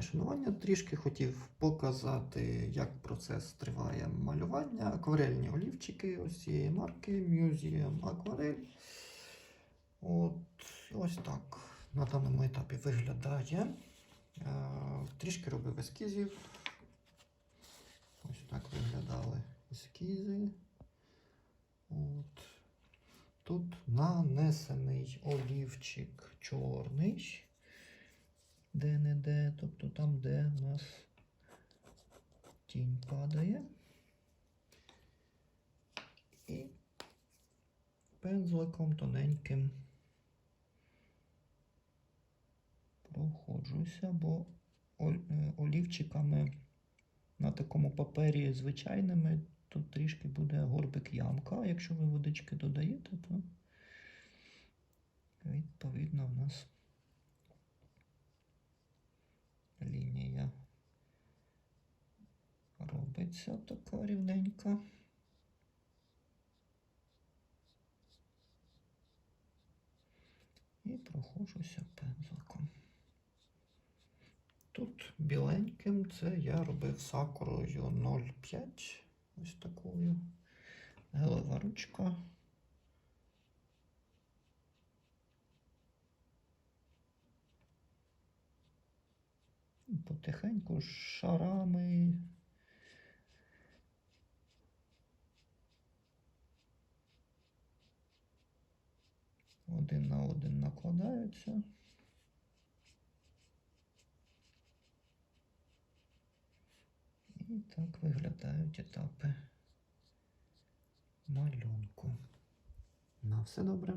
моє шанування. Трішки хотів показати, як процес триває малювання. Акварельні олівчики ось цієї марки Museum Aquarel. От ось так на даному етапі виглядає. Е, Трішки робив ескізів. Ось так виглядали ескізи. От. Тут нанесений олівчик чорний. Де-не-де, тобто там, де у нас тінь падає. І пензликом тоненьким проходжуся, бо е, олівчиками на такому папері звичайними тут трішки буде горбик ямка. Якщо ви водички додаєте, то відповідно в нас робиться така рівненька. І проходжуся пензликом. Тут біленьким це я робив сакурою 0,5. Ось такою. Гелева ручка. Потихеньку шарами. Один на один накладаються. І так виглядають етапи малюнку. На все добре.